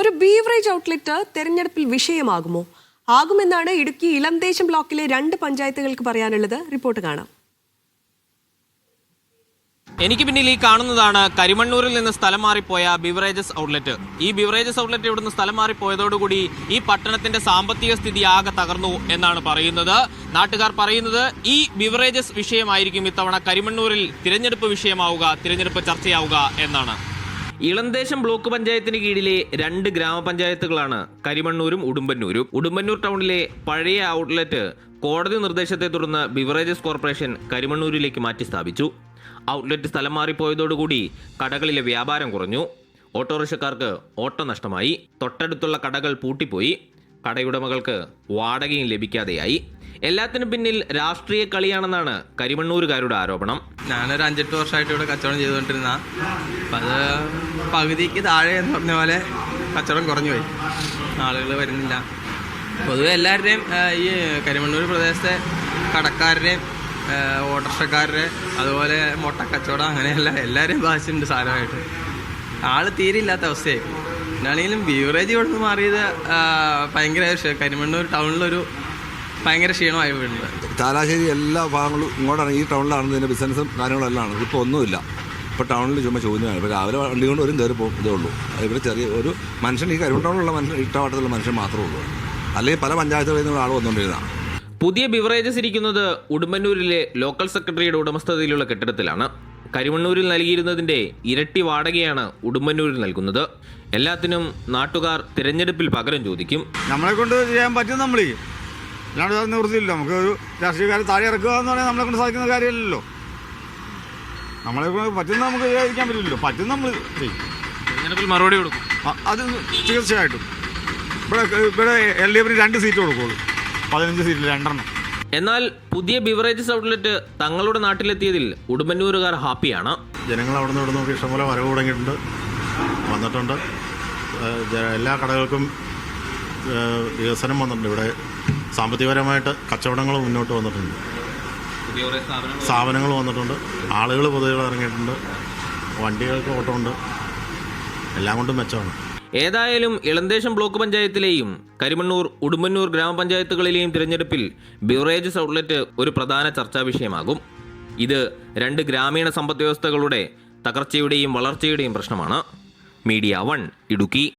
ഒരു beverage outlet തെരഞ്ഞെടുപ്പിൽ വിഷയമാകുമോ? ആകുമെന്നാണ് ഇടുക്കി ഇളംദേശം ബ്ലോക്കിലെ രണ്ട് പഞ്ചായത്തുകൾക്ക് പറയാനുള്ളത്. റിപ്പോർട്ട് കാണാം. എനിക്ക് പിന്നിൽ ഈ കാണുന്നതാണ് കരിമണ്ണൂരിൽ നിന്ന് സ്ഥലം മാറിപ്പോയ ബിവറേജസ് ഔട്ട്ലെറ്റ് ഈ ബിവറേജസ് ഔട്ട്ലെറ്റ് ഇവിടുന്ന് സ്ഥലം മാറിപ്പോയതോടുകൂടി ഈ പട്ടണത്തിന്റെ സാമ്പത്തിക സ്ഥിതി ആകെ തകർന്നു എന്നാണ് പറയുന്നത്. നാട്ടുകാർ പറയുന്നത് ഈ ബിവറേജസ് വിഷയമായിരിക്കും ഇത്തവണ കരിമണ്ണൂരിൽ തിരഞ്ഞെടുപ്പ് വിഷയമാവുക തിരഞ്ഞെടുപ്പ് ചർച്ചയാവുക എന്നാണ്. ഇളന്തേശം ബ്ലോക്ക് പഞ്ചായത്തിന് കീഴിലെ രണ്ട് ഗ്രാമപഞ്ചായത്തുകളാണ് കരിമണ്ണൂരും ഉടുമ്പന്നൂരും. ഉടുമ്പന്നൂർ ടൗണിലെ പഴയ ഔട്ട്ലെറ്റ് കോടതി നിർദ്ദേശത്തെ തുടർന്ന് ബിവറേജസ് കോർപ്പറേഷൻ കരിമണ്ണൂരിലേക്ക് മാറ്റി സ്ഥാപിച്ചു. ഔട്ട്ലെറ്റ് സ്ഥലം മാറിപ്പോയതോടുകൂടി കടകളിലെ വ്യാപാരം കുറഞ്ഞു. ഓട്ടോറിക്ഷക്കാർക്ക് ഓട്ടം നഷ്ടമായി. തൊട്ടടുത്തുള്ള കടകൾ പൂട്ടിപ്പോയി. കടയുടമകൾക്ക് വാടകയും ലഭിക്കാതെയായി. എല്ലാത്തിനും പിന്നിൽ രാഷ്ട്രീയ കളിയാണെന്നാണ് കരിമണ്ണൂരുകാരുടെ ആരോപണം. ഞാനൊരു അഞ്ചെട്ട് വർഷമായിട്ട് ഇവിടെ കച്ചവടം ചെയ്തുകൊണ്ടിരുന്ന. അത് പകുതിക്ക് താഴെ എന്ന് പറഞ്ഞ പോലെ കച്ചവടം കുറഞ്ഞു പോയി. ആളുകൾ വരുന്നില്ല. പൊതുവെ എല്ലാവരുടെയും ഈ കരിമണ്ണൂർ പ്രദേശത്തെ കടക്കാരുടെയും ഓട്ടർഷക്കാരുടെ അതുപോലെ മുട്ട കച്ചവടം അങ്ങനെയല്ല എല്ലാവരെയും ബാധിച്ചിട്ടുണ്ട് സാരമായിട്ട്. ആൾ തീരില്ലാത്ത അവസ്ഥയായി. എന്നാണെങ്കിലും ബീവറേജ് ഇവിടുന്ന് മാറിയത് ഭയങ്കര കരിമണ്ണൂർ ടൗണിലൊരു ഭയങ്കര ക്ഷീണമായി വീടുണ്ട് ചാലാശ്ശേരി എല്ലാ ഭാഗങ്ങളും ഇങ്ങോട്ടാണ് ഈ ടൗണിലാണ് ഇതിന്റെ ബിസിനസ്സും കാര്യങ്ങളെല്ലാം ആണ്. ഇപ്പോൾ ഒന്നുമില്ല. ഇപ്പോൾ ടൗണിൽ ചുമ്മാ ചോദ്യമാണ് ഇപ്പോൾ രാവിലെ വണ്ടി കൊണ്ട് ഒരു കയറി പോകും ഇതേ ഉള്ളൂ. ഇവിടെ ചെറിയ ഒരു മനുഷ്യൻ ഈ കരുവൻ ടൗണിലുള്ള മനുഷ്യൻ ഇട്ടവട്ടത്തിലുള്ള മനുഷ്യൻ മാത്രമേ ഉള്ളൂ. അല്ലെങ്കിൽ പല പഞ്ചായത്തുകളിൽ നിന്നുള്ള ആൾ വന്നുകൊണ്ടിരുന്നതാണ് പുതിയ ബിവറേജസ് ഇരിക്കുന്നത് ഉടുമ്പന്നൂരിലെ ലോക്കൽ സെക്രട്ടറിയുടെ ഉടമസ്ഥതയിലുള്ള കെട്ടിടത്തിലാണ്. കരിമണ്ണൂരിൽ നൽകിയിരുന്നതിന്റെ ഇരട്ടി വാടകയാണ് ഉടുമ്പന്നൂരിൽ നൽകുന്നത്. എല്ലാത്തിനും നാട്ടുകാർ തിരഞ്ഞെടുപ്പിൽ പകരം ചോദിക്കും. നമ്മളെ കൊണ്ട് ചെയ്യാൻ പറ്റും നമ്മൾ ചെയ്യും അല്ലാണ്ട് അത് നിവൃത്തിയില്ല നമുക്ക് ഒരു രാഷ്ട്രീയക്കാരെ താഴെ ഇറക്കുക എന്ന് പറഞ്ഞാൽ നമ്മളെ കൊണ്ട് സാധിക്കുന്ന കാര്യമല്ലല്ലോ. നമ്മളെ കൊണ്ട് പറ്റുന്ന നമുക്ക് ചെയ്യാതിരിക്കാൻ പറ്റില്ലല്ലോ. പറ്റുന്ന നമ്മൾ ചെയ്യും മറുപടി കൊടുക്കും. അത് തീർച്ചയായിട്ടും ഇവിടെ ഇവിടെ എൽ ഡി എഫിന് രണ്ട് സീറ്റ് കൊടുക്കുള്ളൂ. പതിനഞ്ച് സീറ്റിൽ രണ്ടെണ്ണം. എന്നാൽ പുതിയ ബിവറേജസ് ഔട്ട്ലെറ്റ് തങ്ങളുടെ നാട്ടിലെത്തിയതിൽ ഉടുമ്പന്നൂരുകാർ ഹാപ്പിയാണ്. ജനങ്ങൾ അവിടെ നിന്ന് ഇവിടെ നോക്കി ഇഷ്ടംപോലെ വരവ് തുടങ്ങിയിട്ടുണ്ട്. വന്നിട്ടുണ്ട്. എല്ലാ കടകൾക്കും വികസനം വന്നിട്ടുണ്ട്. ഇവിടെ സാമ്പത്തികപരമായിട്ട് കച്ചവടങ്ങൾ മുന്നോട്ട് വന്നിട്ടുണ്ട്. സ്ഥാപനങ്ങൾ വന്നിട്ടുണ്ട്. ആളുകൾ പൊതുവെ ഇറങ്ങിയിട്ടുണ്ട്. വണ്ടികൾക്ക് ഓട്ടം ഉണ്ട് എല്ലാം കൊണ്ടും മെച്ചമാണ്. ഏതായാലും ഇളന്തേശം ബ്ലോക്ക് പഞ്ചായത്തിലെയും കരിമണ്ണൂർ ഉടുമ്പന്നൂർ ഗ്രാമപഞ്ചായത്തുകളിലെയും തിരഞ്ഞെടുപ്പിൽ ബിവറേജസ് ഔട്ട്ലെറ്റ് ഒരു പ്രധാന ചർച്ചാ വിഷയമാകും. ഇത് രണ്ട് ഗ്രാമീണ സമ്പദ് വ്യവസ്ഥകളുടെ തകർച്ചയുടെയും വളർച്ചയുടെയും പ്രശ്നമാണ്. Media one Idukki.